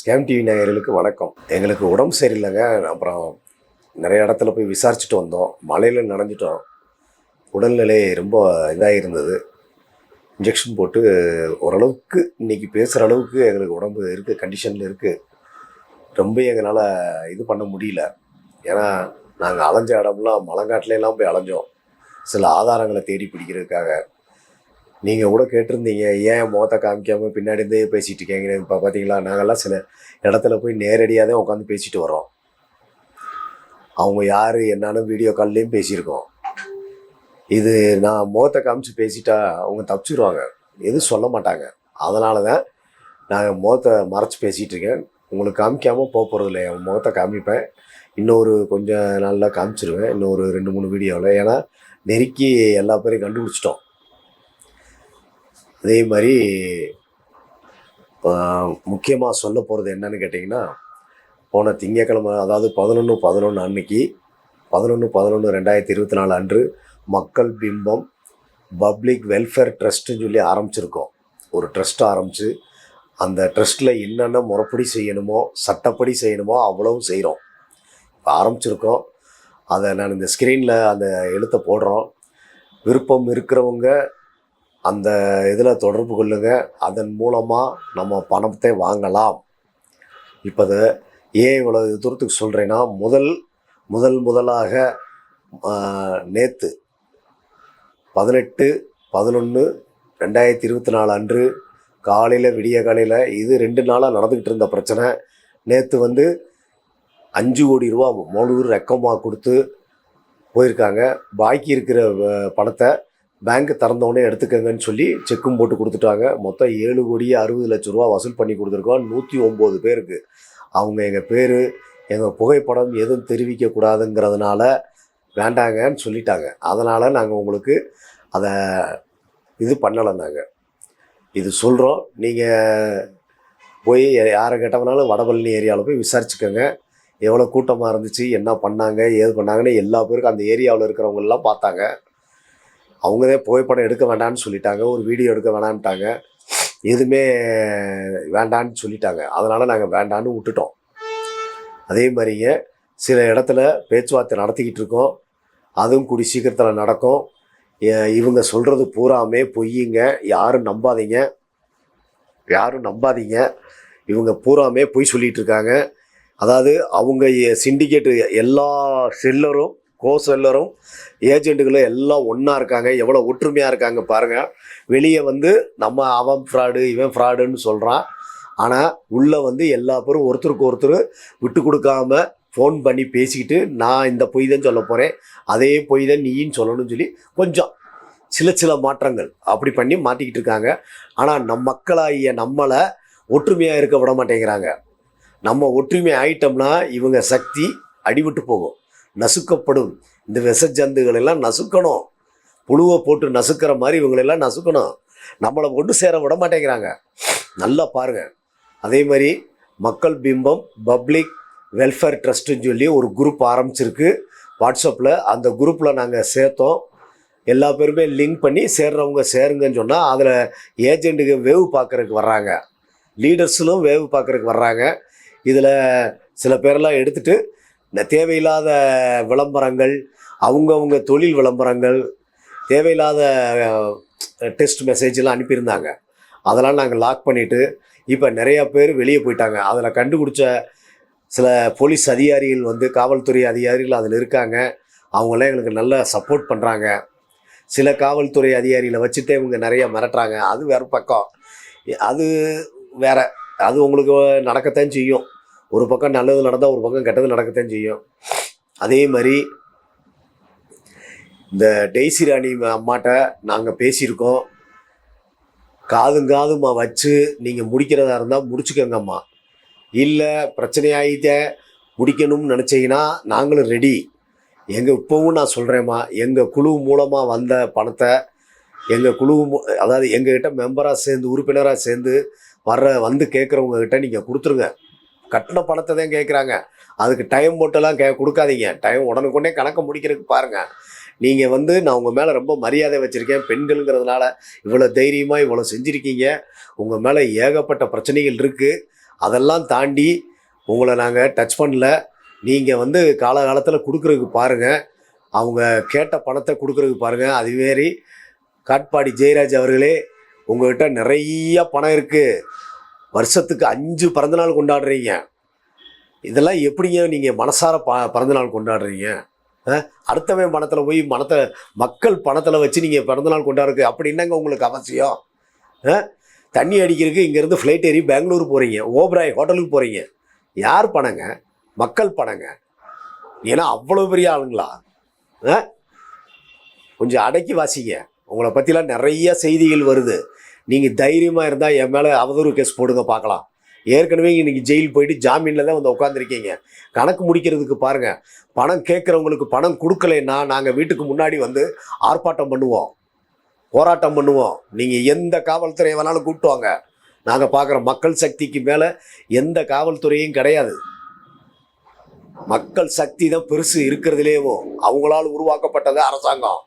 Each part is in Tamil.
ஸ்கேம் டிவி நேயர்களுக்கு வணக்கம். எங்களுக்கு உடம்பு சரியில்லைங்க. அப்புறம் நிறைய இடத்துல போய் விசாரிச்சுட்டு வந்தோம். மலையில் நனைஞ்சிட்டோம். உடல்நிலை ரொம்ப இதாக இருந்தது. இன்ஜெக்ஷன் போட்டு ஓரளவுக்கு இன்னைக்கு பேசுகிற அளவுக்கு எங்களுக்கு உடம்பு இருக்குது கண்டிஷனில் இருக்குது ரொம்ப எங்களால் இது பண்ண முடியல. ஏன்னா நாங்கள் அலைஞ்ச இடம்லாம் மலங்காட்டிலலாம் போய் அலைஞ்சோம். சில ஆதாரங்களை தேடி பிடிக்கிறதுக்காக. நீங்கள் கூட கேட்டிருந்தீங்க ஏன் முகத்தை காமிக்காமல் பின்னாடி இருந்தே பேசிகிட்டு இருக்கீங்க இப்போ பார்த்தீங்களா நாங்கள்லாம் சில இடத்துல போய் நேரடியாக தான் உட்காந்து பேசிட்டு வரோம் அவங்க யார் என்னன்னு வீடியோ கால்லையும் பேசியிருக்கோம். இது நான் முகத்தை காமிச்சு பேசிட்டா அவங்க தப்பிச்சிடுவாங்க எதுவும் சொல்ல மாட்டாங்க. அதனால தான் நாங்கள் முகத்தை மறைச்சி பேசிகிட்டு இருக்கேன். உங்களுக்கு காமிக்காமல் போக போகிறதில்ல என் முகத்தை காமிப்பேன். இன்னொரு கொஞ்சம் நாளில் காமிச்சிருவேன். இன்னொரு ரெண்டு மூணு வீடியோவில் ஏன்னா நெருக்கி எல்லா பேரையும் கண்டுபிடிச்சிட்டோம். அதே மாதிரி முக்கியமாக சொல்ல போகிறது என்னன்னு கேட்டிங்கன்னா போன திங்கக்கிழமை அதாவது பதினொன்று பதினொன்று அன்னைக்கு பதினொன்று பதினொன்று ரெண்டாயிரத்தி இருபத்தி நாலு அன்று மக்கள் பிம்பம் பப்ளிக் வெல்ஃபேர் ட்ரஸ்ட்டுன்னு சொல்லி ஆரம்பிச்சிருக்கோம். ஒரு ட்ரஸ்ட் ஆரம்பித்து அந்த ட்ரஸ்ட்டில் என்னென்ன முறைப்படி செய்யணுமோ சட்டப்படி செய்யணுமோ அவ்வளவும் செய்கிறோம் இப்போ ஆரம்பிச்சிருக்கோம். அதை நான் இந்த ஸ்க்ரீனில் அந்த எழுத்தை போடுறோம். விருப்பம் இருக்கிறவங்க அந்த இதில் தொடர்பு கொள்ளுங்கள் அதன் மூலமாக நம்ம பணத்தை வாங்கலாம். இப்போ ஏன் இவ்வளோ தூரத்துக்கு சொல்கிறேன்னா முதல் முதல் முதலாக நேற்று பதினெட்டு பதினொன்று ரெண்டாயிரத்தி இருபத்தி நாலு அன்று காலையில் விடிய காலையில் இது ரெண்டு நாளாக நடந்துக்கிட்டு இருந்த பிரச்சனை. நேற்று வந்து அஞ்சு கோடி ரூபா முழு ரெக்கமாக கொடுத்து போயிருக்காங்க. பாக்கி இருக்கிற பணத்தை பேங்க் திறந்தவொடனே எடுத்துக்கங்கன்னு சொல்லி செக்கும் போட்டு கொடுத்துட்டாங்க. மொத்தம் ஏழு கோடியே அறுபது லட்ச ரூபா வசூல் பண்ணி கொடுத்துருக்கோம். நூற்றி ஒம்பது பேருக்கு. அவங்க எங்கள் பேர் எங்கள் புகைப்படம் எதுவும் தெரிவிக்கக்கூடாதுங்கிறதுனால வேண்டாங்கன்னு சொல்லிட்டாங்க. அதனால் நாங்கள் உங்களுக்கு அதை இது பண்ணலை நாங்கள் இது சொல்கிறோம் நீங்கள் போய் யாரை கேட்டவனாலும் வடபழனி ஏரியாவில் போய் விசாரிச்சுக்கோங்க. எவ்வளோ கூட்டமாக இருந்துச்சு என்ன பண்ணாங்க ஏது பண்ணாங்கன்னு எல்லா பேருக்கும் அந்த ஏரியாவில் இருக்கிறவங்கெல்லாம் பார்த்தாங்க. அவங்கதே புகைப்படம் எடுக்க வேண்டாம்னு சொல்லிட்டாங்க ஒரு வீடியோ எடுக்க வேணான்ட்டாங்க எதுவுமே வேண்டான்னு சொல்லிட்டாங்க. அதனால் நாங்கள் வேண்டான்னு விட்டுட்டோம். அதே மாதிரிங்க சில இடத்துல பேச்சுவார்த்தை நடத்திக்கிட்டு இருக்கோம். அதுவும் கூடி சீக்கிரத்தில் நடக்கும். ஏ- இவங்க சொல்கிறது பூராமே பொய்யுங்க யாரும் நம்பாதீங்க. யாரும் நம்பாதீங்க. இவங்க பூராமே பொய் சொல்லிகிட்டு இருக்காங்க. அதாவது அவங்க சிண்டிகேட்டு எல்லா செல்லரும் கோ ஏஜெண்ட்டுகளும் ஏஜென்ட்டுகளும் எல்லாம் ஒன்றா இருக்காங்க. எவ்வளோ ஒற்றுமையாக இருக்காங்க பாருங்கள் வெளியே வந்து நம்ம அவன் ஃப்ராடு இவன் ஃப்ராடுன்னு சொல்கிறான் ஆனால் உள்ளே வந்து எல்லா பேரும் ஒருத்தருக்கு ஒருத்தர் விட்டு கொடுக்காம ஃபோன் பண்ணி பேசிக்கிட்டு நான் இந்த பொய் தான் சொல்ல போகிறேன் அதே பொய் தான் நீன்னு சொல்லணும்னு சொல்லி கொஞ்சம் சில சில மாற்றங்கள் அப்படி பண்ணி மாட்டிக்கிட்டு இருக்காங்க. ஆனால் நம் மக்களாகிய நம்மளை ஒற்றுமையாக இருக்க விட மாட்டேங்கிறாங்க. நம்ம ஒற்றுமை ஆயிட்டோம்னா இவங்க சக்தி அடிபட்டு போகும். நசுக்கப்படும். இந்த விஷஜந்துகள் எல்லாம் நசுக்கணும். புழுவை போட்டு நசுக்கிற மாதிரி இவங்களெல்லாம் நசுக்கணும். நம்மளை கொண்டு சேர விட மாட்டேங்கிறாங்க. நல்லா பாருங்க. அதே மாதிரி மக்கள் பிம்பம் பப்ளிக் வெல்ஃபேர் ட்ரஸ்ட்டுன்னு சொல்லி ஒரு குரூப் ஆரம்பிச்சிருக்கு. வாட்ஸ்அப்பில் அந்த குரூப்பில் நாங்கள் சேர்த்தோம். எல்லா பேருமே லிங்க் பண்ணி சேர்றவங்க சேருங்கன்னு சொன்னால் அதில் ஏஜெண்ட்டுக்கு வேவு பார்க்குறதுக்கு வர்றாங்க. லீடர்ஸும் வேவு பார்க்குறதுக்கு வர்றாங்க. இதில் சில பேரெல்லாம் எடுத்துட்டு இந்த தேவையில்லாத விளம்பரங்கள் அவங்கவுங்க தொழில் விளம்பரங்கள் தேவையில்லாத டெஸ்ட் மெசேஜ்லாம் அனுப்பியிருந்தாங்க. அதெல்லாம் நாங்கள் லாக் பண்ணிவிட்டு இப்போ நிறையா பேர் வெளியே போயிட்டாங்க. அதில் கண்டுபிடிச்ச சில போலீஸ் அதிகாரிகள் வந்து காவல்துறை அதிகாரிகள் அதில் இருக்காங்க. அவங்களாம் எங்களுக்கு நல்லா சப்போர்ட் பண்ணுறாங்க சில காவல்துறை அதிகாரிகளை வச்சுட்டே இவங்க நிறைய மிரட்டுறாங்க. அது வேறு பக்கம். அது வேற. அது உங்களுக்கு நடக்கத்தான் செய்யும். ஒரு பக்கம் நல்லது நடந்தால் ஒரு பக்கம் கெட்டது நடக்கத்தான் செய்யும். அதே மாதிரி இந்த டெய்சி ராணி அம்மாட்ட நாங்கள் பேசியிருக்கோம். காதும் காதுமா வச்சு நீங்கள் முடிக்கிறதா இருந்தால் முடிச்சுக்கோங்கம்மா இல்லை பிரச்சனையாகிட்ட முடிக்கணும்னு நினச்சிங்கன்னா நாங்களும் ரெடி எங்கள் இப்போவும் நான் சொல்கிறேம்மா எங்கள் குழு மூலமாக வந்த பணத்தை எங்கள் குழு அதாவது எங்ககிட்ட மெம்பராக சேர்ந்து உறுப்பினராக சேர்ந்து வர்ற வந்து கேட்குறவங்ககிட்ட நீங்கள் கொடுத்துருங்க. கட்டின பணத்தை தான் கேட்குறாங்க அதுக்கு டைம் போட்டெல்லாம் கே கொடுக்காதீங்க. டைம் உடனுக்குடனே கணக்கை முடிக்கிறதுக்கு பாருங்கள் நீங்கள் வந்து நான் உங்கள் மேலே ரொம்ப மரியாதை வச்சுருக்கேன். பெண்களுங்கிறதுனால இவ்வளோ தைரியமாக இவ்வளோ செஞ்சுருக்கீங்க. உங்கள் மேலே ஏகப்பட்ட பிரச்சனைகள் இருக்குது அதெல்லாம் தாண்டி உங்களை நாங்கள் டச் பண்ணல. நீங்கள் வந்து காலகாலத்தில் கொடுக்குறதுக்கு பாருங்கள் அவங்க கேட்ட பணத்தை கொடுக்குறதுக்கு பாருங்கள் அதுமாரி காட்பாடி ஜெயராஜ் அவர்களே உங்கள்கிட்ட நிறைய பணம் இருக்குது வருஷத்துக்கு அஞ்சு பிறந்தநாள் கொண்டாடுறீங்க. இதெல்லாம் எப்படிங்க நீங்கள் மனசார ப பிறந்தநாள் கொண்டாடுறீங்க? அடுத்தவன் பணத்தில் போய் மனத்தை மக்கள் பணத்தில் வச்சு நீங்கள் பிறந்தநாள் கொண்டாடுறது அப்படி என்னங்க உங்களுக்கு அவசியம்? தண்ணி அடிக்கிறதுக்கு இங்கேருந்து ஃப்ளைட் ஏறி பெங்களூர் போகிறீங்க ஓபராய் ஹோட்டலுக்கு போகிறீங்க யார் பணங்க? மக்கள் பணங்க. ஏன்னா அவ்வளோ பெரிய ஆளுங்களா? கொஞ்சம் அடக்கி வாசிங்க. உங்களை பற்றிலாம் நிறைய செய்திகள் வருது. நீங்கள் தைரியமாக இருந்தால் என் மேலே அவதூறு கேஸ் போடுங்க பார்க்கலாம். ஏற்கனவே இன்னைக்கு ஜெயில் போயிட்டு ஜாமீனில் தான் வந்து உட்காந்துருக்கீங்க கணக்கு முடிக்கிறதுக்கு பாருங்கள் பணம் கேட்குறவங்களுக்கு பணம் கொடுக்கலைன்னா நாங்கள் வீட்டுக்கு முன்னாடி வந்து ஆர்ப்பாட்டம் பண்ணுவோம். போராட்டம் பண்ணுவோம். நீங்கள் எந்த காவல்துறையை வேணாலும் கூப்பிட்டு வாங்க. நாங்கள் பார்க்குற மக்கள் சக்திக்கு மேலே எந்த காவல்துறையும் கிடையாது. மக்கள் சக்தி தான் பெருசு இருக்கிறதுலேயோ அவங்களால் உருவாக்கப்பட்டது அரசாங்கம்.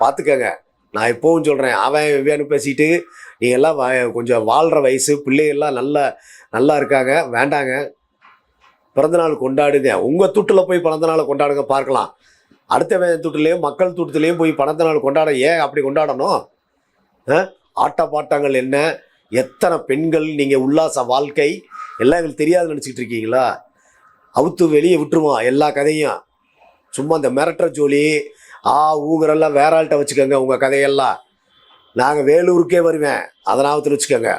பார்த்துக்கங்க. நான் இப்போவும் சொல்கிறேன் அவன் வேணும் பேசிட்டு நீ எல்லாம் கொஞ்சம் வாழ்கிற வயசு பிள்ளைகள்லாம் நல்லா நல்லா இருக்காங்க வேண்டாங்க. பிறந்தநாள் கொண்டாடுங்க. உங்கள் துட்டில் போய் பிறந்தநாளை கொண்டாடுங்க பார்க்கலாம். அடுத்த துட்டுலேயும் மக்கள் துட்டுலேயும் போய் பிறந்தநாள் கொண்டாட ஏன் அப்படி கொண்டாடணும்? ஆ? ஆட்ட பாட்டங்கள் என்ன? எத்தனை பெண்கள் நீங்கள் உல்லாச வாழ்க்கை? எல்லாம் எங்களுக்கு தெரியாது நினச்சிக்கிட்டு இருக்கீங்களா? அவுத்து வெளியே விட்டுருவான் எல்லா கதையும். சும்மா இந்த மிரட்டுற ஜோலி ஆ ஊங்குறெல்லாம் வேற ஆள்கிட்ட வச்சுக்கோங்க உங்கள் கதையெல்லாம். நாங்கள் வேலூருக்கே வருவேன். அதனாவத்தில் வச்சுக்கோங்க.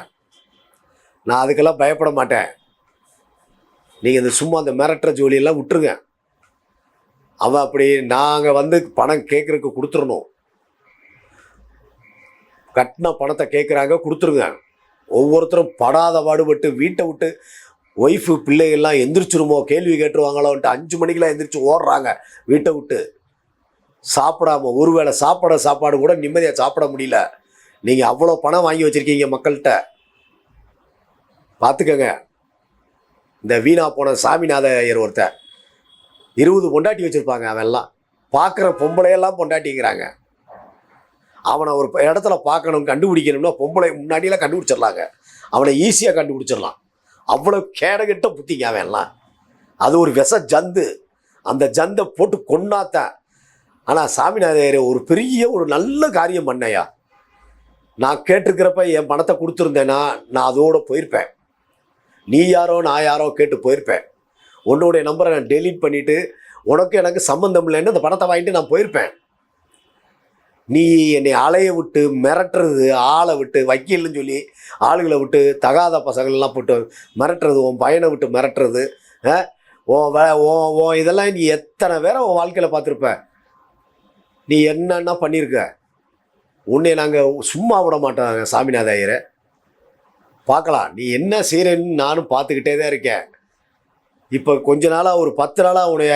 நான் அதுக்கெல்லாம் பயப்பட மாட்டேன். நீங்கள் இந்த சும்மா அந்த மிரட்டுற ஜோலியெல்லாம் விட்டுருங்க. அவன் அப்படி நாங்கள் வந்து பணம் கேட்குறதுக்கு கொடுத்துடணும் கட்டின பணத்தை கேட்குறாங்க கொடுத்துருங்க. ஒவ்வொருத்தரும் படாத பாடுபட்டு வீட்டை விட்டு ஒய்ஃபு பிள்ளைகள்லாம் எந்திரிச்சிருமோ கேள்வி கேட்டுருவாங்களோன்ட்டு அஞ்சு மணிக்கெல்லாம் எந்திரிச்சு ஓடுறாங்க வீட்டை விட்டு. சாப்பிடாம ஒருவேளை சாப்பிட சாப்பாடு கூட நிம்மதியாக சாப்பிட முடியல. நீங்கள் அவ்வளோ பணம் வாங்கி வச்சுருக்கீங்க மக்கள்கிட்ட. பார்த்துக்கங்க. இந்த வீணா போன சாமிநாத ஐயர் இருபது பொண்டாட்டி வச்சுருப்பாங்க அவெல்லாம். பார்க்குற பொம்பளையெல்லாம் பொண்டாட்டிங்கிறாங்க. அவனை ஒரு இடத்துல பார்க்கணும் கண்டுபிடிக்கணும்னா பொம்பளை முன்னாடியெல்லாம் கண்டுபிடிச்சிடலாங்க. அவனை ஈஸியாக கண்டுபிடிச்சிடலாம். அவ்வளோ கேடகெட்ட புத்திங்க அவன் எல்லாம் அது ஒரு விஷ ஜந்து. அந்த ஜந்தை போட்டு கொண்டாத்தான் ஆனால் சாமிநாதையர் ஒரு பெரிய ஒரு நல்ல காரியம் பண்ணையா? நான் கேட்டிருக்கிறப்ப என் பணத்தை கொடுத்துருந்தேன்னா நான் அதோட போயிருப்பேன். நீ யாரோ நான் யாரோ கேட்டு போயிருப்பேன். உன்னுடைய நம்பரை நான் டெலீட் பண்ணிவிட்டு உனக்கு எனக்கு சம்மந்தம் இல்லைன்னு அந்த பணத்தை வாங்கிட்டு நான் போயிருப்பேன். நீ என்னை அலைய விட்டு மிரட்டுறது ஆளை விட்டு வக்கீல்னு சொல்லி ஆளுகளை விட்டு தகாத பசங்கள்லாம் போட்டு மிரட்டுறது உன் பையனை விட்டு மிரட்டுறது ஆ? ஓ வே இதெல்லாம் நீ எத்தனை பேரை உன் வாழ்க்கையில் பார்த்துருப்ப? நீ என்னென்ன பண்ணியிருக்க உன்னை நாங்கள் சும்மா விட மாட்டோம் சாமிநாத ஐயரை பார்க்கலாம். நீ என்ன செய்கிறேன்னு நானும் பார்த்துக்கிட்டே தான் இருக்கேன். இப்போ கொஞ்ச நாளாக ஒரு பத்து நாளாக உன்னைய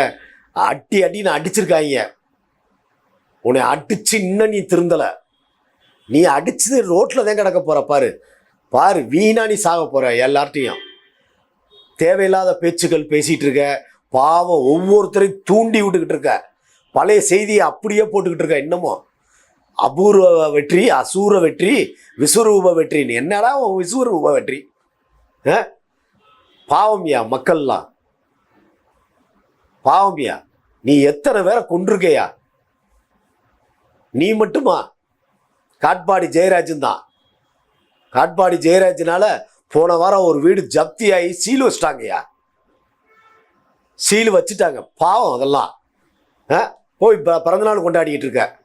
அட்டி அட்டி நான் அடிச்சிருக்காங்க. உன்னை அடித்து இன்னும் நீ திருந்தலை. நீ அடிச்சது ரோட்டில் தான் கிடக்க போகிற பாரு. பாரு வீணா நீ சாக போகிற எல்லார்ட்டையும். தேவையில்லாத பேச்சுக்கள் பேசிகிட்டு இருக்க. பாவம் ஒவ்வொருத்தரையும் தூண்டி விட்டுக்கிட்டு இருக்க. பழைய செய்தியை அப்படியே போட்டுக்கிட்டு இருக்க இன்னமும். அபூர்வ வெற்றி அசூர வெற்றி விஸ்வரூப வெற்றின்னு என்னடா உன் விஸ்வரூப வெற்றி? ஆ? பாவம்யா மக்கள்லாம். பாவம்யா நீ எத்தனை பேரை கொண்டிருக்கையா நீ மட்டுமா? காட்பாடி ஜெயராஜன் தான். காட்பாடி ஜெயராஜனால போன வாரம் ஒரு வீடு ஜப்தி ஆகி சீல் வச்சிட்டாங்கய்யா. சீல் வச்சுட்டாங்க. பாவம் அதெல்லாம். ஆ? போய் ப- பிறந்தநாள் கொண்டாடிக்கிட்டு இருக்க.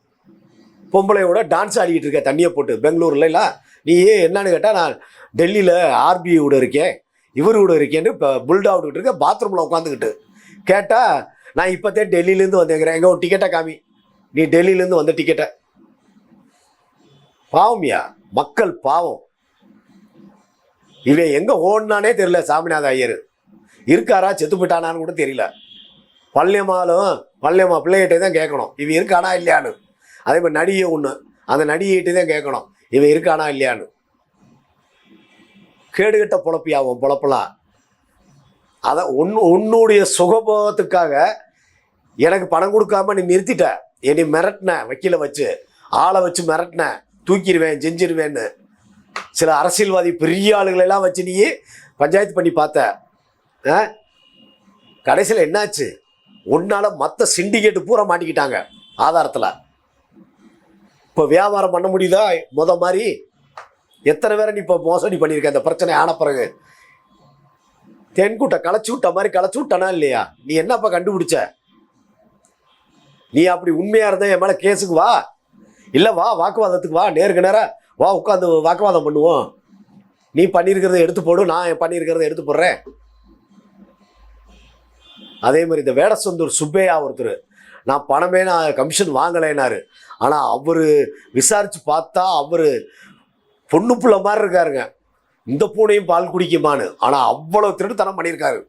பொம்பளையோட டான்ஸ் ஆடிக்கிட்டு இருக்க தண்ணியை போட்டு பெங்களூர்ல இல்லை? நீ என்னன்னு கேட்டால் நான் டெல்லியில் ஆர்பிஐ கூட இருக்கேன். இவர் கூட இருக்கேன்னு இப்போ புல்டா விட்டுக்கிட்டு இருக்க பாத்ரூமில் உட்காந்துக்கிட்டு. கேட்டால் நான் இப்போத்தே டெல்லியிலேருந்து வந்தேங்கிறேன் எங்கே ஒரு டிக்கெட்டை காமி. நீ டெல்லியிலேருந்து வந்த டிக்கெட்டை பாவம்யா. மக்கள் பாவம். இவன் எங்கே ஓடினானே தெரியல சாமிநாத ஐயர். இருக்காரா செத்து போயிட்டானான்னு கூட தெரியல. பள்ளியம்மாலும் பள்ளியம்மா பிள்ளைகிட்டே தான் கேட்கணும். இவன் இருக்கானா இல்லையான்னு. அதே மாதிரி நடிகை ஒன்று அந்த நடிகைகிட்டே தான் கேட்கணும். இவன் இருக்கானா இல்லையான்னு. கேடுகட்ட பொழப்பியா உன் அதை உன் உன்னுடைய சுகபோகத்துக்காக எனக்கு பணம் கொடுக்காம நீ நிறுத்திட்ட. என்னை மிரட்டின வக்கீல வச்சு ஆளை வச்சு மிரட்டின தூக்கிடுவேன் செஞ்சிருவேன்னு சில அரசியல்வாதி பெரிய ஆளுகளெல்லாம் வச்சு நீ பஞ்சாயத்து பண்ணி பார்த்த. கடைசியில் என்னாச்சு? உன்னால மற்ற சிண்டிகேட்டு பூரா மாட்டிக்கிட்டாங்க ஆதாரத்தில். இப்போ வியாபாரம் பண்ண முடியுதா? முத மாதிரி எத்தனை பேரை நீ இப்போ மோசடி பண்ணியிருக்க இந்த பிரச்சனை ஆன பிறகு. தென்கூட்டை களைச்சி விட்ட மாதிரி களைச்சி விட்டனா இல்லையா? நீ என்னப்பா கண்டுபிடிச்ச? நீ அப்படி உண்மையா இருந்தா என் மேலே கேஸுக்கு வா. இல்லை வா வாக்குவாதத்துக்கு வா. நேருக்கு நேராக வா உட்காந்து வாக்குவாதம் பண்ணுவோம். நீ பண்ணியிருக்கிறத எடுத்து போடு நான் பண்ணியிருக்கிறத எடுத்து போடுறேன். அதே மாதிரி இந்த வேடசந்தூர் சுப்பையா ஒருத்தர் நான் பணமே நான் கமிஷன் வாங்கலைனாரு ஆனால் அவர் விசாரித்து பார்த்தா அவர் பொண்ணு புள்ள மாதிரி இருக்காருங்க. இந்த பூனையும் பால் குடிக்குமான்னு. ஆனால் அவ்வளோ திருட்டுத்தனம் பண்ணியிருக்காரு.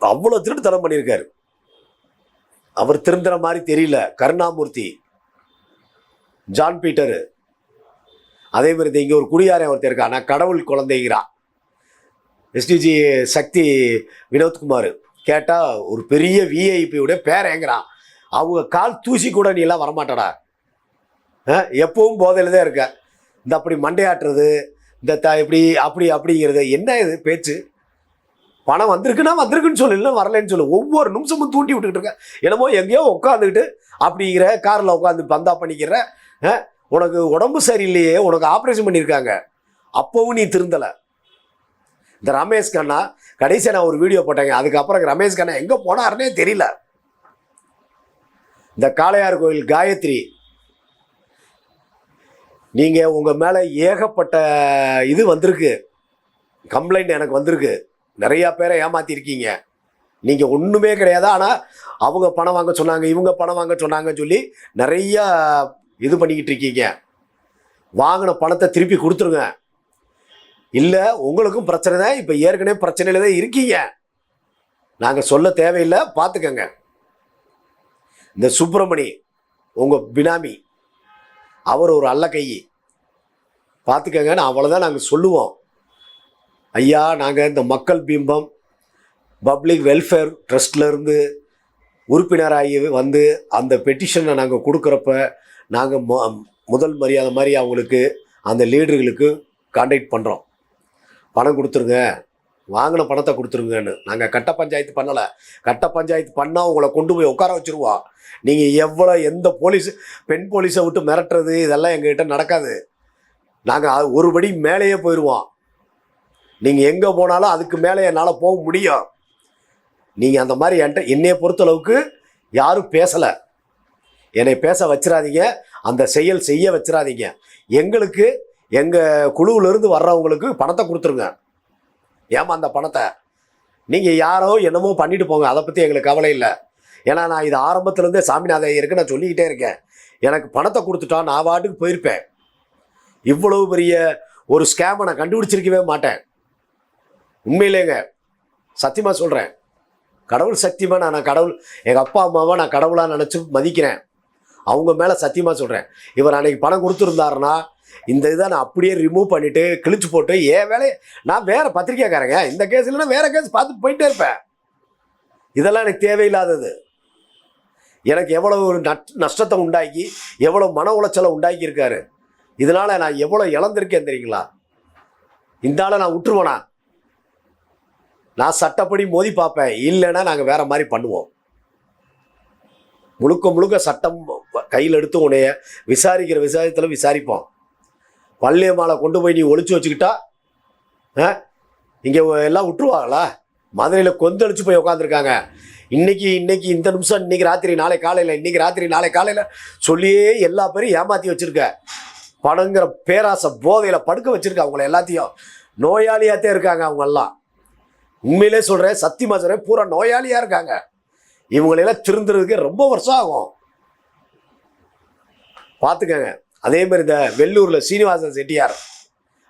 அவ்வளோ திருட்டுத்தனம் பண்ணியிருக்காரு. அவர் திருந்துற மாதிரி தெரியல. கருணாமூர்த்தி ஜான் பீட்டரு. அதே மாதிரி இங்கே ஒரு குடியாரன் ஒருத்தர் இருக்கா நான் கடவுள் குழந்தைங்கிறான் எஸ்டிஜி சக்தி வினோத்குமார் கேட்டால் ஒரு பெரிய விஐபியோட பேரேங்கிறான் அவங்க கால் தூசி கூட நீ எல்லாம் வரமாட்டடா. எப்பவும் போதையில் தான் இருக்க. இந்த அப்படி மண்டையாட்டுறது இந்த த இப்படி அப்படி அப்படிங்கிறது என்ன இது பேச்சு? பணம் வந்திருக்குன்னா வந்திருக்குன்னு சொல்லு இல்லை வரலைன்னு சொல்லு. ஒவ்வொரு நிமிஷமும் தூண்டி விட்டுக்கிட்டு இருக்க. என்னமோ எங்கேயோ உட்காந்துக்கிட்டு அப்படிங்கிற காரில் உட்காந்து பந்தா பண்ணிக்கிற உனக்கு உடம்பு சரியில்லையே உனக்கு ஆப்ரேஷன் பண்ணியிருக்காங்க. அப்போவும் நீ திருந்தலை. இந்த ரமேஷ் கண்ணா கடைசியாக நான் ஒரு வீடியோ போட்டேங்க. அதுக்கப்புறம் ரமேஷ் கண்ணா எங்கே போனாருன்னே தெரியல. இந்த காளையார் கோயில் காயத்ரி நீங்கள் உங்கள் மேலே ஏகப்பட்ட இது வந்திருக்கு. கம்ப்ளைண்ட் எனக்கு வந்திருக்கு. நிறையா பேரை ஏமாற்றிருக்கீங்க நீங்கள் ஒன்றுமே கிடையாது. ஆனால் அவங்க பணம் வாங்க சொன்னாங்க இவங்க பணம் வாங்க சொன்னாங்கன்னு சொல்லி நிறையா இது பண்ணிக்கிட்டு இருக்கீங்க. வாங்கின பணத்தை திருப்பி கொடுத்துருங்க. இல்லை உங்களுக்கும் பிரச்சனை தான் இப்போ ஏற்கனவே பிரச்சனையில் தான் இருக்கீங்க. நாங்கள் சொல்ல தேவையில்லை பார்த்துக்கங்க இந்த சுப்பிரமணி உங்கள் பினாமி அவர் ஒரு அல்ல கை பார்த்துக்கங்க நான் அவ்வளோதான் நாங்கள் சொல்லுவோம். ஐயா நாங்கள் இந்த மக்கள் பிம்பம் பப்ளிக் வெல்ஃபேர் ட்ரஸ்ட்லேருந்து உறுப்பினராகி வந்து அந்த பெட்டிஷனை நாங்கள் கொடுக்குறப்ப நாங்கள் முதல் மரியாதை மாதிரி அவங்களுக்கு அந்த லீடர்களுக்கு கான்டாக்ட் பண்ணுறோம் பணம் கொடுத்துருங்க. வாங்கின பணத்தை கொடுத்துருங்கன்னு. நாங்கள் கட்ட பஞ்சாயத்து பண்ணலை. கட்ட பஞ்சாயத்து பண்ணால் உங்களை கொண்டு போய் உட்கார வச்சுருவோம் நீங்கள் எவ்வளோ எந்த போலீஸ் பெண் போலீஸை விட்டு மிரட்டுறது இதெல்லாம் எங்ககிட்ட நடக்காது. நாங்கள் ஒரு படி மேலேயே போயிடுவோம் நீங்கள் எங்கே போனாலும் அதுக்கு மேலே என்னால் போக முடியும். நீங்கள் அந்த மாதிரி என்கிட்ட என்னையை பொறுத்தளவுக்கு யாரும் பேசலை. என்னை பேச வச்சிடாதீங்க அந்த செயல் செய்ய வச்சிடாதீங்க எங்களுக்கு எங்கள் குழுவிலேருந்து வர்றவங்களுக்கு பணத்தை கொடுத்துருங்க. ஏமா அந்த பணத்தை? நீங்கள் யாரோ என்னமோ பண்ணிட்டு போங்க. அதை பற்றி எங்களுக்கு கவலை இல்லை. ஏன்னா நான் இது ஆரம்பத்துலேருந்தே சாமிநாத ஐயருக்கு நான் சொல்லிக்கிட்டே இருக்கேன். எனக்கு பணத்தை கொடுத்துட்டா நான் வாட்டுக்கு போயிருப்பேன். இவ்வளவு பெரிய ஒரு ஸ்கேமை நான் கண்டுபிடிச்சிருக்கவே மாட்டேன். உண்மையிலேங்க சத்தியமாக சொல்கிறேன் கடவுள் சத்தியமாக நான் நான் கடவுள் எங்கள் அப்பா அம்மாவை நான் கடவுளாக நினச்சி மதிக்கிறேன். அவங்க மேலே சத்தியமாக சொல்கிறேன் இவர் அன்னைக்கு பணம் கொடுத்துருந்தாருன்னா இந்த இதை நான் அப்படியே ரிமூவ் பண்ணிவிட்டு கிழிச்சு போட்டு ஏன் வேலையை நான் வேறு பத்திரிக்கைக்காரங்க இந்த கேஸ் இல்லைன்னா வேறு கேஸ் பார்த்து போயிட்டே இருப்பேன். இதெல்லாம் எனக்கு தேவையில்லாதது. எனக்கு எவ்வளோ ஒரு நட் நஷ்டத்தை உண்டாக்கி எவ்வளோ மன உளைச்சலை உண்டாக்கி இருக்காரு இதனால் நான் எவ்வளோ இழந்திருக்கேன் தெரியுங்களா? இந்த ஆளை நான் விட்டுருவேனா? நான் சட்டப்படி மோதி பார்ப்பேன். இல்லைன்னா நாங்கள் வேற மாதிரி பண்ணுவோம். முழுக்க முழுக்க சட்டம் கையில் எடுத்து உன்னைய விசாரிக்கிற விசாரத்தில் விசாரிப்போம். பள்ளியம்மாவை கொண்டு போய் நீ ஒழிச்சு வச்சுக்கிட்டா இங்கே எல்லாம் விட்டுருவாங்களா மதுரையில் கொந்தளிச்சு போய் உட்காந்துருக்காங்க இன்னைக்கு இன்னைக்கு இந்த நிமிஷம் இன்னைக்கு ராத்திரி நாளை காலையில் இன்னைக்கு ராத்திரி நாளை காலையில் சொல்லியே எல்லா பேரும் ஏமாற்றி வச்சுருக்க. பணங்கிற பேராசை போதையில் படுக்க வச்சுருக்க அவங்கள எல்லாத்தையும். நோயாளியாகத்தே இருக்காங்க அவங்க எல்லாம் உண்மையிலே சொல்கிறேன் சத்தியமா சொல்கிறேன் பூரா நோயாளியாக இருக்காங்க. இவங்களெல்லாம் திருந்துறதுக்கு ரொம்ப வருஷம் ஆகும். பார்த்துக்கங்க அதே மாதிரி இந்த வெள்ளூரில் சீனிவாசன் செட்டியார்.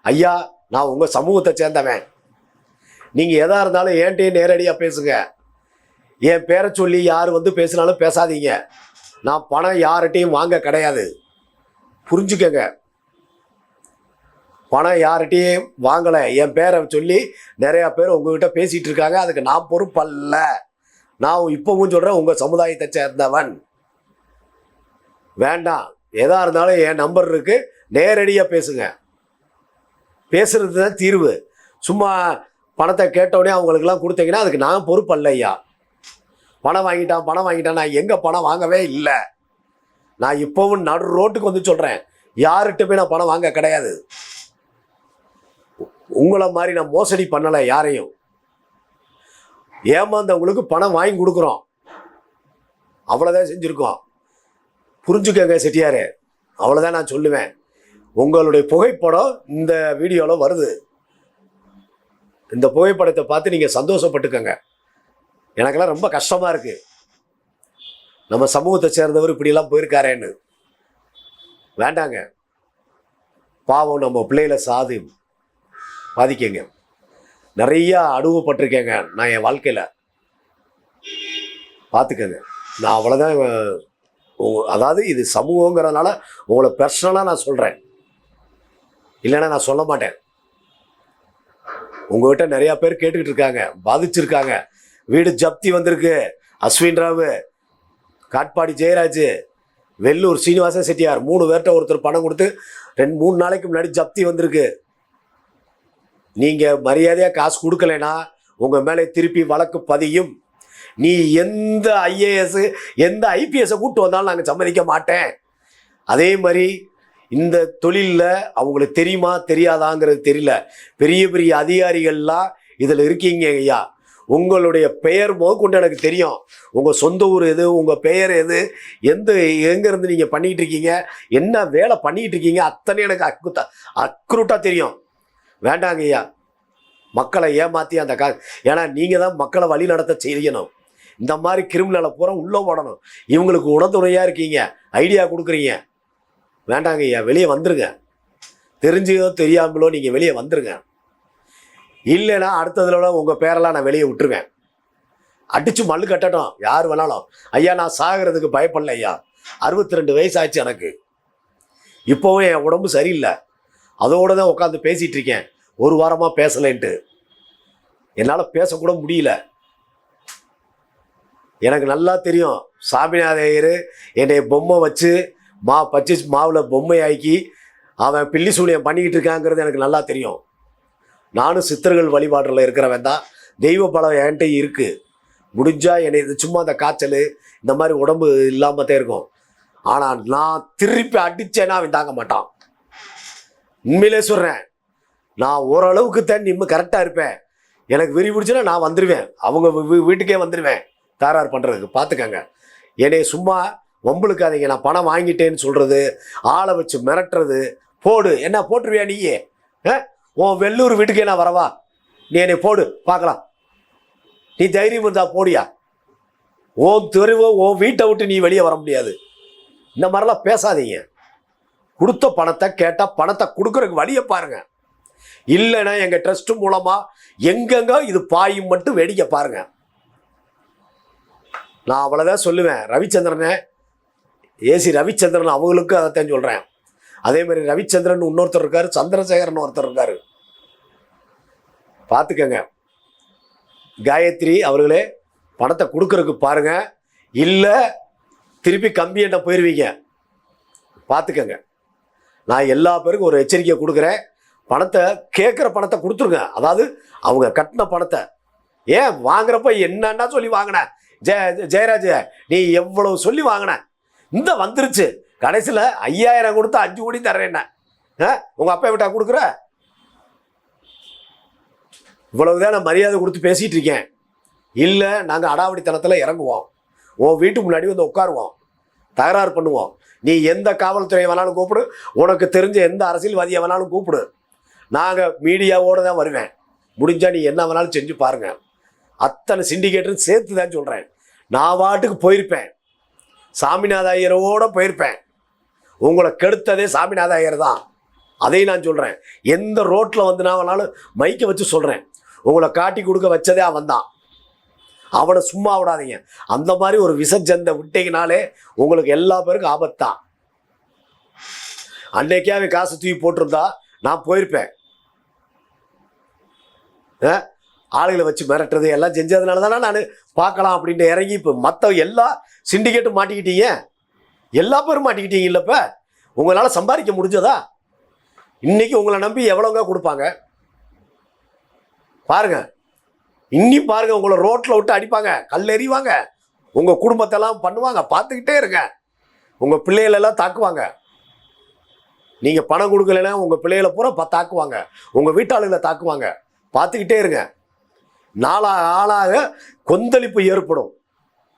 ஐயா நான் உங்கள் சமூகத்தை சேர்ந்தவன். நீங்கள் எதாக இருந்தாலும் ஏன்ட்டையும் நேரடியாக பேசுங்க. என் பேரை சொல்லி யார் வந்து பேசினாலும் பேசாதீங்க. நான் பணம் யார்கிட்டையும் வாங்க கிடையாது. புரிஞ்சுக்கங்க. பணம் யார்கிட்டையும் வாங்கலை. என் பேரை சொல்லி நிறையா பேர் உங்ககிட்ட பேசிகிட்டு இருக்காங்க. அதுக்கு நான் பொறுப்பல்ல நான் இப்போவும் சொல்கிறேன் உங்கள் சமுதாயத்தை சேர்ந்தவன். வேண்டாம். எதாக இருந்தாலும் என் நம்பர் இருக்குது நேரடியாக பேசுங்க. பேசுறது தான் தீர்வு. சும்மா பணத்தை கேட்டோடனே அவங்களுக்குலாம் கொடுத்தீங்கன்னா அதுக்கு நான் பொறுப்பு அல்ல ஐயா. பணம் வாங்கிட்டான் பணம் வாங்கிட்டான். நான் எங்கே பணம் வாங்கவே இல்லை. நான் இப்போவும் நடு ரோட்டுக்கு வந்து சொல்கிறேன் யார்கிட்ட போய் நான் பணம் வாங்க கிடையாது. உங்களை மாதிரி நான் மோசடி பண்ணலை யாரையும். ஏமாந்தவங்களுக்கு பணம் வாங்கி கொடுக்குறோம். அவ்வளோதான் செஞ்சுருக்கோம். புரிஞ்சுக்கங்க செட்டியார். அவ்வளோதான் நான் சொல்லுவேன். உங்களுடைய புகைப்படம் இந்த வீடியோவில் வருது. இந்த புகைப்படத்தை பார்த்து நீங்கள் சந்தோஷப்பட்டுக்கோங்க. எனக்கெல்லாம் ரொம்ப கஷ்டமாக இருக்குது நம்ம சமூகத்தை சேர்ந்தவர் இப்படியெல்லாம் போயிருக்காரேன்னு. வேண்டாங்க. பாவம் நம்ம பிள்ளையில சாதி பாதிக்கங்க. நிறையா அனுபவப்பட்டிருக்கேங்க நான் என் வாழ்க்கையில். பார்த்துக்கங்க. நான் அவ்வளோதான் அதாவது இது சமூகங்கிறதுனால உங்களை பர்சனலாக நான் சொல்கிறேன் இல்லைன்னா நான் சொல்ல மாட்டேன். உங்ககிட்ட நிறையா பேர் கேட்டுக்கிட்டு இருக்காங்க பாதிச்சிருக்காங்க. வீடு ஜப்தி வந்திருக்கு. அஸ்வின் ராவு காட்பாடி ஜெயராஜ் வெள்ளூர் சீனிவாசன் செட்டியார் மூணு பேர்கிட்ட ஒருத்தர் பணம் கொடுத்து ரெண்டு மூணு நாளைக்கு முன்னாடி ஜப்தி வந்திருக்கு. நீங்கள் மரியாதையாக காசு கொடுக்கலைன்னா உங்கள் மேலே திருப்பி வழக்கு பதியும். நீ எந்த ஐஏஎஸ் எந்த ஐபிஎஸ்ஸை கூட்டு வந்தாலும் நாங்கள் சம்மதிக்க மாட்டேன். அதே மாதிரி இந்த தொழிலில் அவங்களுக்கு தெரியுமா தெரியாதாங்கிறது தெரியல. பெரிய பெரிய அதிகாரிகள்லாம் இதில் இருக்கீங்க ஐயா. உங்களுடைய பெயர் முதற்கொண்டு எனக்கு தெரியும். உங்கள் சொந்த ஊர் எது உங்கள் பெயர் எது எந்த எங்கேருந்து நீங்கள் பண்ணிகிட்டு இருக்கீங்க என்ன வேலை பண்ணிகிட்டு இருக்கீங்க அத்தனை எனக்கு அக்குத்தா அக்ரூட்டாக தெரியும். வேண்டாங்க ஐயா. மக்களை ஏமாற்றி அந்த கா ஏன்னா நீங்கள் தான் மக்களை வழி நடத்த செய்யணும். இந்த மாதிரி கிரிமினலை பூரா உள்ளே போடணும் இவங்களுக்கு உணர்துணையாக இருக்கீங்க. ஐடியா கொடுக்குறீங்க. வேண்டாங்க ஐயா வெளியே வந்துருங்க. தெரிஞ்சதோ தெரியாமலோ நீங்கள் வெளியே வந்துருங்க. இல்லைன்னா அடுத்ததுல உங்கள் பேரெல்லாம் நான் வெளியே விட்டுருவேன். அடிச்சு மல்லு கட்டட்டும் யார் வேணாலும். ஐயா நான் சாகிறதுக்கு பயப்படல ஐயா. அறுபத்தி ரெண்டு வயசு ஆச்சு எனக்கு. இப்போவும் என் உடம்பு சரியில்லை. அதோடு தான் உட்காந்து பேசிகிட்டு இருக்கேன். ஒரு வாரமாக பேசலைன்ட்டு. என்னால் பேசக்கூட முடியல. எனக்கு நல்லா தெரியும். சாமிநாத ஐயர் என்னை பொம்மை வச்சு மா பச்சை மாவில் பொம்மை ஆக்கி அவன் பில்லி சூனியம் பண்ணிக்கிட்டு இருக்காங்கிறது எனக்கு நல்லா தெரியும். நானும் சித்தர்கள் வழிபாட்டில் இருக்கிறவன் தான். தெய்வ பலம் என்கிட்ட இருக்குது முடிஞ்சால் என்னை இது சும்மா அந்த காய்ச்சல் இந்த மாதிரி உடம்பு இல்லாமல் தான் இருக்கும். ஆனால் நான் திருப்பி அடித்தேன்னா அவன் தாங்க மாட்டான். உண்மையிலே சொல்கிறேன் நான் ஓரளவுக்கு தான் நிம்ம கரெக்டாக இருப்பேன். எனக்கு விரி பிடிச்சுன்னா நான் வந்துடுவேன் அவங்க வீட்டுக்கே வந்துடுவேன் தாரார் பண்ணுறதுக்கு பார்த்துக்கங்க என்னை சும்மா வம்புழுக்காதீங்க நான் பணம் வாங்கிட்டேன்னு சொல்கிறது ஆளை வச்சு மிரட்டுறது போடு. என்ன போட்டுருவியா நீயே? ஆ? உன் வெள்ளூர் வீட்டுக்கே நான் வரவா? நீ என்னை போடு பார்க்கலாம் நீ தைரியம் இருந்தால் போடியா? உன் தெருவோ உன் வீட்டை விட்டு நீ வெளியே வர முடியாது. இந்த மாதிரிலாம் பேசாதீங்க. கொடுத்த பணத்தை கேட்டால் பணத்தை கொடுக்குறதுக்கு வழியை பாருங்கள் இல்லைன்னா எங்கள் ட்ரஸ்ட் மூலமாக எங்கெங்க இது பாயும் மட்டும் வேடிக்கை பாருங்கள் நான் அவ்வளோதான் சொல்லுவேன். ரவிச்சந்திரனை ஏசி ரவிச்சந்திரன் அவங்களுக்கும் அதைத்தான் சொல்கிறேன் அதே மாதிரி ரவிச்சந்திரன் இன்னொருத்தர் இருக்கார் சந்திரசேகரன் ஒருத்தர் இருக்கார். பார்த்துக்கங்க. காயத்ரி அவர்களே பணத்தை கொடுக்கறதுக்கு பாருங்கள் இல்லை திருப்பி கம்பி என்ன போயிடுவீங்க பார்த்துக்கங்க. நான் எல்லா பேருக்கும் ஒரு எச்சரிக்கை கொடுக்குறேன். பணத்தை கேட்குற பணத்தை கொடுத்துருங்க. அதாவது அவங்க கட்டின பணத்தை. ஏன்? வாங்குறப்ப என்னன்னா சொல்லி வாங்கினேன் ஜெய ஜெயராஜ் நீ எவ்வளவு சொல்லி வாங்கின? இந்த வந்துருச்சு. கடைசியில் ஐயாயிரம் கொடுத்து அஞ்சு கோடி தர்றேன்ன என்ன? ஆ? உங்கள் அப்பா விட்டா கொடுக்குற? இவ்வளவுதான் நான் மரியாதை கொடுத்து பேசிகிட்டு இருக்கேன். இல்லை நாங்கள் அடாவடித்தனத்தில் இறங்குவோம். உன் வீட்டு முன்னாடி வந்து உட்காருவோம். தகராறு பண்ணுவோம். நீ எந்த காவல்துறையை வேணாலும் கூப்பிடு. உனக்கு தெரிஞ்ச எந்த அரசியல்வாதியை வேணாலும் கூப்பிடு. நாங்கள் மீடியாவோடு தான் வருவேன். முடிஞ்சால் நீ என்ன வேணாலும் செஞ்சு பாருங்கள் அத்தனை சிண்டிகேட்டரும் சேர்த்து தான் சொல்கிறேன் நான் வாட்டுக்கு போயிருப்பேன். சாமிநாத ஐயரோட போயிருப்பேன். உங்களை கெடுத்ததே சாமிநாத ஐயர் தான் அதையும் நான் சொல்கிறேன் எந்த ரோட்டில் வந்து நான் வேணாலும் மைக்கை வச்சு சொல்கிறேன் உங்களை காட்டி கொடுக்க வச்சதே அவன் தான் அவனை சும்மா விடாதீங்க. அந்த மாதிரி ஒரு விசஜந்தை விட்டீங்கனாலே உங்களுக்கு எல்லா பேருக்கும் ஆபத்தான் அன்னைக்கே அவன் காசு தூக்கி போட்டிருந்தா நான் போயிருப்பேன். ஆ? ஆளுகளை வச்சு மிரட்டுறது எல்லாம் செஞ்சதுனால தானே நான் பார்க்கலாம் அப்படின்ட்டு இறங்கி இப்போ மற்ற எல்லா சிண்டிகேட்டும் மாட்டிக்கிட்டீங்க. எல்லா பேரும் மாட்டிக்கிட்டீங்க இல்லைப்ப? உங்களால் சம்பாதிக்க முடிஞ்சதா? இன்னைக்கு உங்களை நம்பி எவ்வளோங்க கொடுப்பாங்க? பாருங்க. இன்னி பாருங்க உங்களை ரோட்டில் விட்டு அடிப்பாங்க. கல் எறிவாங்க. உங்கள் குடும்பத்தெல்லாம் பண்ணுவாங்க. பார்த்துக்கிட்டே இருங்க. உங்கள் பிள்ளைகளெல்லாம் தாக்குவாங்க. நீங்கள் பணம் கொடுக்கலன்னா உங்கள் பிள்ளைகளை பூரா தாக்குவாங்க. உங்கள் வீட்டாளுகளை தாக்குவாங்க. பார்த்துக்கிட்டே இருங்க. நாளாக ஆளாக கொந்தளிப்பு ஏற்படும்.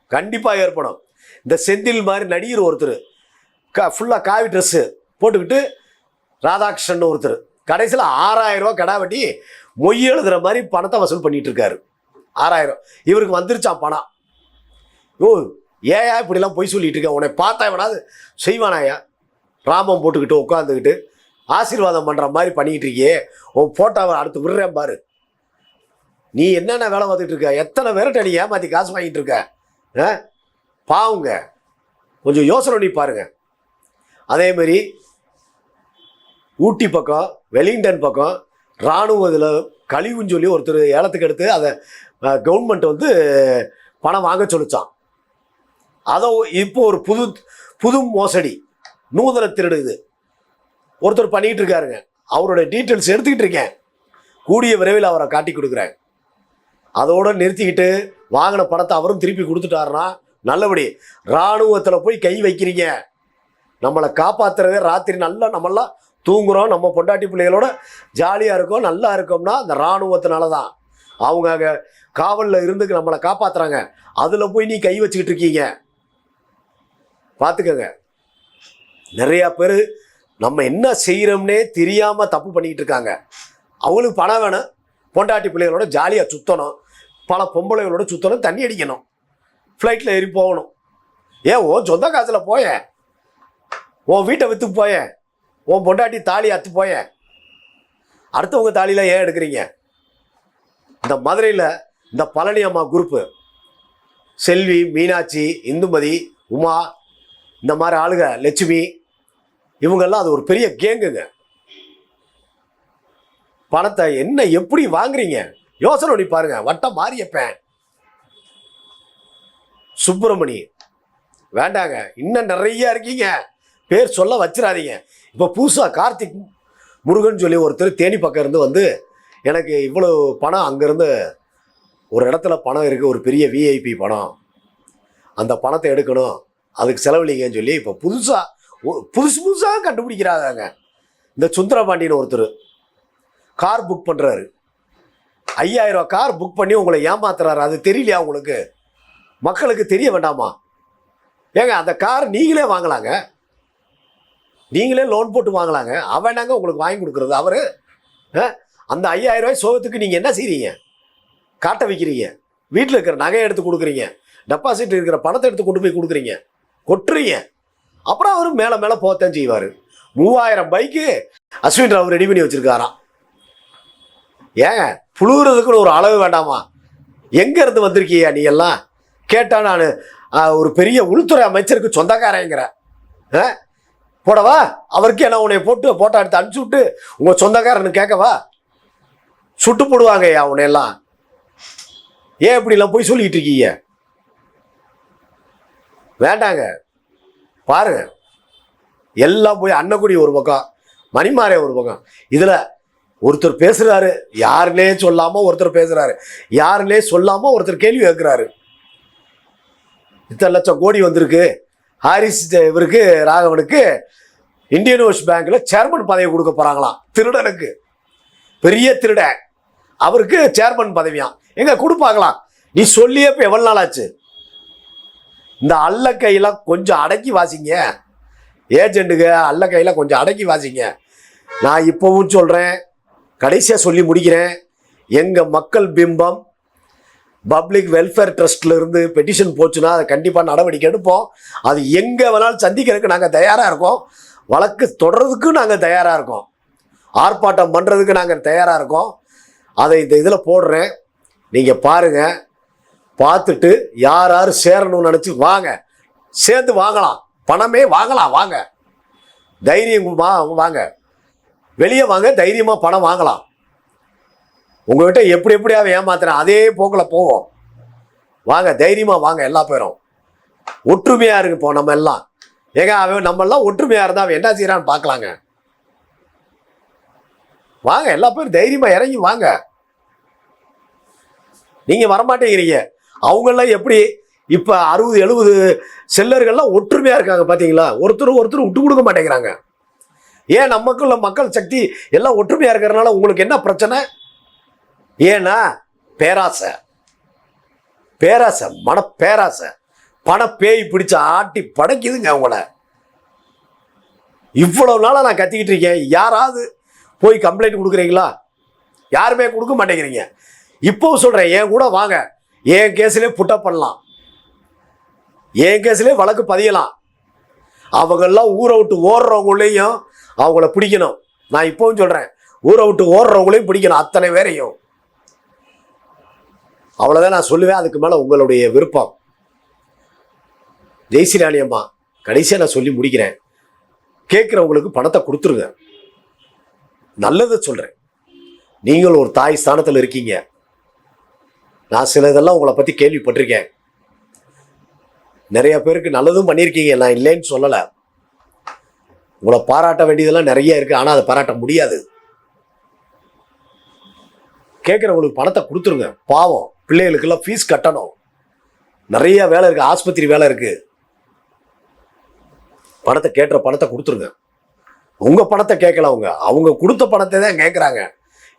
கண்டிப்பாக ஏற்படும். இந்த செந்தில் மாதிரி நடிகர் ஒருத்தர் க ஃபுல்லாக காவி ட்ரெஸ்ஸு போட்டுக்கிட்டு ராதாகிருஷ்ணன் ஒருத்தர் கடைசியில் ஆறாயிரம் ரூபா கடா வெட்டி மொய் எழுதுகிற மாதிரி பணத்தை வசூல் பண்ணிட்டு இருக்காரு ஆறாயிரம். இவருக்கு வந்துருச்சான் பணம். ஓ ஏயா இப்படிலாம் பொய் சொல்லிட்டு இருக்கேன் உன்னை பார்த்தா எவனாவது செய்வானாயா ராமம் போட்டுக்கிட்டு உட்காந்துக்கிட்டு ஆசீர்வாதம் பண்ணுற மாதிரி பண்ணிக்கிட்டு இருக்கியே. உன் ஃபோட்டோவை அடுத்து விடுறேன் பாரு. நீ என்னென்ன வேலை பார்த்துட்டு இருக்க? எத்தனை பேர்கிட்ட நீ ஏமாற்றி காசு வாங்கிட்டு இருக்க? ஆ? பாவுங்க. கொஞ்சம் யோசனை பண்ணி பாருங்க. அதேமாரி ஊட்டி பக்கம் வெலிங்டன் பக்கம் இராணுவ இதில் கழிவுன்னு சொல்லி ஒருத்தர் ஏலத்துக்கு எடுத்து அதை கவர்மெண்ட் வந்து பணம் வாங்க சொல்லிச்சான். அதை இப்போ ஒரு புது புது மோசடி. நூதன திருடு இது. ஒருத்தர் பண்ணிகிட்டு இருக்காருங்க. அவரோட டீட்டெயில்ஸ் எடுத்துக்கிட்டு இருக்கேன். கூடிய விரைவில் அவரை காட்டி கொடுக்குறேன். அதோட நிறுத்திக்கிட்டு வாங்கின பணத்தை அவரும் திருப்பி கொடுத்துட்டாருன்னா நல்லபடி இராணுவத்தில் போய் கை வைக்கிறீங்க. நம்மளை காப்பாத்துறதே ராத்திரி நல்லா நம்மளாம் தூங்குகிறோம் நம்ம பொண்டாட்டி பிள்ளைகளோட ஜாலியாக இருக்கோம் நல்லா இருக்கோம்னா அந்த இராணுவத்தினால தான் அவங்க அங்கே காவலில் இருந்து நம்மளை காப்பாற்றுறாங்க அதில் போய் நீ கை வச்சுக்கிட்டு இருக்கீங்க. பார்த்துக்கோங்க நிறையா பேர் நம்ம என்ன செய்கிறோம்னே தெரியாமல் தப்பு பண்ணிக்கிட்டு இருக்காங்க. அவங்களுக்கு பணம் வேணும். பொண்டாட்டி பிள்ளைகளோட ஜாலியாக சுற்றணும் பல பொம்பளைகளோட சுற்றணும் தண்ணி அடிக்கணும். ஃப்ளைட்டில் ஏறி போகணும். ஏன் ஓ சொந்த காசில் போயேன் உன் வீட்டை விற்று போயேன் உன் பொண்டாட்டி தாலி அத்து போய. அடுத்தவங்க தாலியில் ஏன் எடுக்கிறீங்க? இந்த மதுரையில் இந்த பழனி அம்மா குரூப்பு செல்வி மீனாட்சி இந்துமதி உமா இந்த மாதிரி ஆளுங்க லட்சுமி இவங்கெல்லாம் அது ஒரு பெரிய கேங்குங்க பணத்தை என்ன எப்படி வாங்குறீங்க? யோசனை பண்ணி பாருங்க. வட்டம் மாறியப்பேன் சுப்பிரமணி வேண்டாங்க. இன்னும் நிறைய இருக்கீங்க. பேர் சொல்ல வச்சிடாதீங்க. இப்போ புதுசாக கார்த்திக் முருகன் சொல்லி ஒருத்தர் தேனி பக்கம் இருந்து வந்து எனக்கு இவ்வளோ பணம் அங்கேருந்து ஒரு இடத்துல பணம் இருக்குது ஒரு பெரிய விஐபி பணம். அந்த பணத்தை எடுக்கணும். அதுக்கு செலவழிங்கன்னு சொல்லி இப்போ புதுசாக புதுசு புதுசாக கண்டுபிடிக்கிறாங்க. இந்த சுந்தரபாண்டியன் ஒருத்தர். கார் புக் பண்ணுறாரு ஐயாயிரம் ரூபா கார் புக் பண்ணி உங்களை ஏமாத்துறாரு. அது தெரியலையா உங்களுக்கு? மக்களுக்கு தெரிய வேண்டாமா? ஏங்க அந்த கார் நீங்களே வாங்கலாங்க. நீங்களே லோன் போட்டு வாங்கலாங்க. அவனாங்க உங்களுக்கு வாங்கி கொடுக்குறது? அவர் அந்த ஐயாயிரம் ரூபாய் சோகத்துக்கு நீங்கள் என்ன செய்றீங்க? காட்ட வைக்கிறீங்க. வீட்டில் இருக்கிற நகையை எடுத்து கொடுக்குறீங்க. டெபாசிட் இருக்கிற பணத்தை எடுத்து கொண்டு போய் கொடுக்குறீங்க. கொட்டுறீங்க. அப்புறம் அவர் மேலே மேலே போகத்தான் செய்வார். மூவாயிரம் பைக்கு அஸ்வின் ராவ் ரெடி பண்ணி வச்சுருக்காராம். ஏங்க புழுகிறதுக்குன்னு ஒரு அளவு வேண்டாமா? எங்கேருந்து வந்திருக்கியா நீ எல்லாம்? கேட்டால் நான் ஒரு பெரிய உள்துறை அமைச்சருக்கு சொந்தக்காரங்கிற. ஆ? போடவா அவருக்கு என்ன உன்னை போட்டு போட்டோ எடுத்து அனுப்பிச்சு விட்டு உங்கள் சொந்தக்காரன்னு கேட்கவா சுட்டு போடுவாங்க ஐயா உன்னையெல்லாம் ஏன் இப்படிலாம் போய் சொல்லிக்கிட்டு இருக்கீங்க? வேண்டாங்க. பாருங்க. எல்லாம் போய் அன்னக்குடி ஒரு பக்கம் மணிமாரே ஒரு பக்கம். இதில் ஒருத்தர் பேசுறாரு யாருன்னே சொல்லாம ஒருத்தர் பேசுறாரு. யாருன்னே சொல்லாம ஒருத்தர் கேள்வி கேட்கிறாரு இத்தனை லட்சம் கோடி வந்திருக்கு. ஹாரிஸ் இவருக்கு ராகவனுக்கு இந்தியன் ஓஷ் பேங்க்ல சேர்மன் பதவி கொடுக்க போறாங்களாம். திருடனுக்கு. பெரிய திருடன். அவருக்கு சேர்மன் பதவியாம். எங்க கொடுப்பாங்களாம்? நீ சொல்லியே இப்போ எவ்வளவு நாள் ஆச்சு இந்த அல்ல கையெல்லாம் கொஞ்சம் அடக்கி வாசிங்க. ஏஜென்ட்டுக்கு அல்ல கையில கொஞ்சம் அடக்கி வாசிங்க. நான் இப்போவும் சொல்கிறேன் கடைசியாக சொல்லி முடிக்கிறேன். எங்கள் மக்கள் பிம்பம் பப்ளிக் வெல்ஃபேர் ட்ரஸ்ட்லேருந்து பெட்டிஷன் போச்சுன்னா அதை கண்டிப்பாக நடவடிக்கை எடுப்போம். அது எங்கே வேணாலும் சந்திக்கிறதுக்கு நாங்கள் தயாராக இருக்கோம். வழக்கு தொடர்றதுக்கு நாங்கள் தயாராக இருக்கோம். ஆர்ப்பாட்டம் பண்ணுறதுக்கு நாங்கள் தயாராக இருக்கோம். அதை இந்த இதில் போடுறேன். நீங்கள் பாருங்கள் பார்த்துட்டு யார் யார் சேரணும்னு நினச்சி வாங்க. சேர்ந்து வாங்கலாம். பணமே வாங்கலாம். வாங்க. தைரியம் வா வாங்க. வெளியே வாங்க தைரியமாக பணம் வாங்கலாம். உங்ககிட்ட எப்படி எப்படியாவது ஏமாத்துறேன் அதே போக்கில் போவோம். வாங்க தைரியமாக வாங்க எல்லா பேரும். ஒற்றுமையாக இருக்கு இப்போ நம்ம எல்லாம். ஏங்க அவன் நம்ம எல்லாம் ஒற்றுமையாக இருந்தால் அவன் என்ன செய்கிறான்னு பார்க்கலாங்க. வாங்க எல்லா பேரும் தைரியமாக இறங்கி வாங்க. நீங்கள் வரமாட்டேங்கிறீங்க. அவங்கெல்லாம் எப்படி இப்போ அறுபது எழுபது செல்லர்கள்லாம் ஒற்றுமையாக இருக்காங்க பார்த்தீங்களா ஒருத்தர் ஒருத்தர் விட்டு கொடுக்க மாட்டேங்கிறாங்க. ஏன் நமக்குள்ள மக்கள் சக்தி எல்லாம் ஒற்றுமையாக இருக்கிறதுனால உங்களுக்கு என்ன பிரச்சனை? ஏன்னா பேராசை. பேராசை மன பேராசை பண பேய் பிடிச்ச ஆட்டி படைக்குதுங்க அவங்கள. இவ்வளவு நாளாக நான் கத்திக்கிட்டு இருக்கேன். யாராவது போய் கம்ப்ளைண்ட் கொடுக்குறீங்களா? யாருமே கொடுக்க மாட்டேங்கிறீங்க. இப்போவும் சொல்கிறேன் என் கூட வாங்க. என் கேஸ்லேயே புட்டப் பண்ணலாம். என் கேஸ்லேயே வழக்கு பதியலாம். அவங்கெல்லாம் ஊரை விட்டு ஓடுறவங்களையும் அவங்கள பிடிக்கணும். நான் இப்போவும் சொல்கிறேன் ஊரை விட்டு ஓடுறவங்களையும் பிடிக்கணும் அத்தனை பேரையும். அவ்வளோதான் நான் சொல்லுவேன் அதுக்கு மேலே உங்களுடைய விருப்பம். ஜெய்சிலானி அம்மா கடைசியாக நான் சொல்லி முடிக்கிறேன். கேட்குறவங்களுக்கு பணத்தை கொடுத்துருங்க. நல்லதை சொல்கிறேன் நீங்கள் ஒரு தாய் ஸ்தானத்தில் இருக்கீங்க. நான் சில இதெல்லாம் உங்களை பற்றி கேள்விப்பட்டிருக்கேன். நிறைய பேருக்கு நல்லதும் பண்ணியிருக்கீங்க நான் இல்லைன்னு சொல்லலை. உங்களை பாராட்ட வேண்டியதெல்லாம் நிறைய இருக்குது ஆனால் அதை பாராட்ட முடியாது. கேட்குறவங்களுக்கு பணத்தை கொடுத்துருங்க. பாவம். பிள்ளைகளுக்கெல்லாம் ஃபீஸ் கட்டணும். நிறைய வேலை இருக்குது ஆஸ்பத்திரி வேலை இருக்குது பணத்தை கேட்டுற பணத்தை கொடுத்துருங்க. உங்கள் பணத்தை கேட்கல அவங்க. அவங்க கொடுத்த பணத்தை தான் கேட்குறாங்க.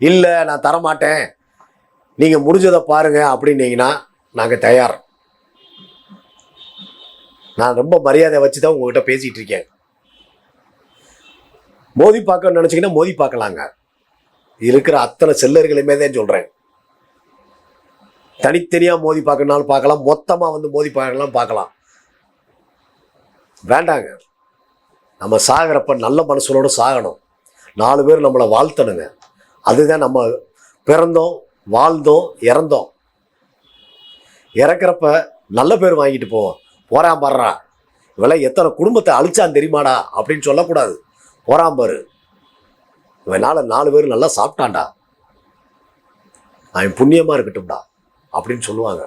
இல்லை நான் தரமாட்டேன். நீங்கள் முடிஞ்சதை பாருங்கள் அப்படின்னீங்கன்னா நாங்கள் தயார். நான் ரொம்ப மரியாதை வச்சு தான் உங்ககிட்ட பேசிகிட்டு இருக்கேன். மோதி பார்க்க நினச்சிங்கன்னா மோதி பார்க்கலாங்க. இருக்கிற அத்தனை செல்லர்களையுமே தான் சொல்கிறேன் தனித்தனியாக மோதி பார்க்கணுனாலும் பார்க்கலாம். மொத்தமாக வந்து மோதி பார்க்கலாம் பார்க்கலாம். வேண்டாங்க. நம்ம சாகிறப்ப நல்ல மனசுகளோடு சாகணும். நாலு பேர் நம்மளை வாழ்த்தணுங்க. அதுதான் நம்ம பிறந்தோம் வாழ்ந்தோம் இறந்தோம். இறக்குறப்ப நல்ல பேர் வாங்கிட்டு போவோம். போறான் பாடுறா இவெல்லாம் எத்தனை குடும்பத்தை அழிச்சான் தெரியுமாடா? அப்படின்னு சொல்லக்கூடாது. போகிறான் பாரு. இவனால் நாலு பேர் நல்லா சாப்பிட்டான்டா. அவன் புண்ணியமாக இருக்கட்டும்டா அப்படின்னு சொல்லுவாங்க.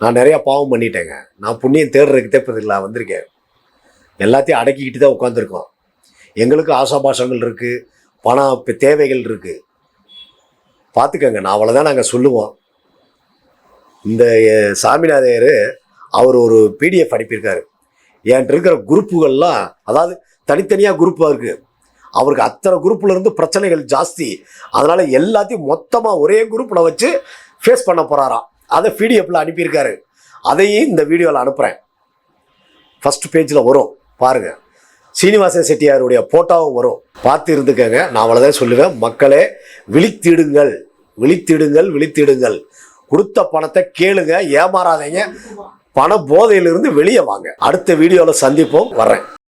நான் நிறையா பாவம் பண்ணிட்டேங்க. நான் புண்ணியம் தேடுறதுக்கு தேப்பதில்லை வந்திருக்கேன். எல்லாத்தையும் அடக்கிக்கிட்டு தான் உட்காந்துருக்கோம் எங்களுக்கு ஆசாபாசங்கள் இருக்குது பணம் இப்போ தேவைகள் இருக்குது பார்த்துக்கங்க நான் அவ்வளோதான் நாங்கள் சொல்லுவோம். இந்த சாமிநாதையர் அவர் ஒரு பிடிஎஃப் அனுப்பியிருக்காரு. என்கிட்ட இருக்கிற குரூப்புகள்லாம் அதாவது தனித்தனியாக குரூப்பாக இருக்குது அவருக்கு அத்தனை குரூப்பில் இருந்து பிரச்சனைகள் ஜாஸ்தி. அதனால் எல்லாத்தையும் மொத்தமாக ஒரே குரூப்பில் வச்சு ஃபேஸ் பண்ண போகிறாராம் அதை பிடிஎஃப்பில் அனுப்பியிருக்காரு. அதையும் இந்த வீடியோவில் அனுப்புகிறேன் ஃபஸ்ட் பேஜில் வரும். பாருங்கள் சீனிவாசன் செட்டியாருடைய போட்டோவும் வரும். பார்த்து இருந்துக்கங்க. நான் அவ்வளோதான் சொல்லுவேன். மக்களே விழித்திடுங்கள். விழித்திடுங்கள் விழித்திடுங்கள். கொடுத்த பணத்தை கேளுங்க. ஏமாறாதீங்க. பண போதையிலிருந்து வெளியே வாங்க. அடுத்த வீடியோவில் சந்திப்போம். வர்றேன்.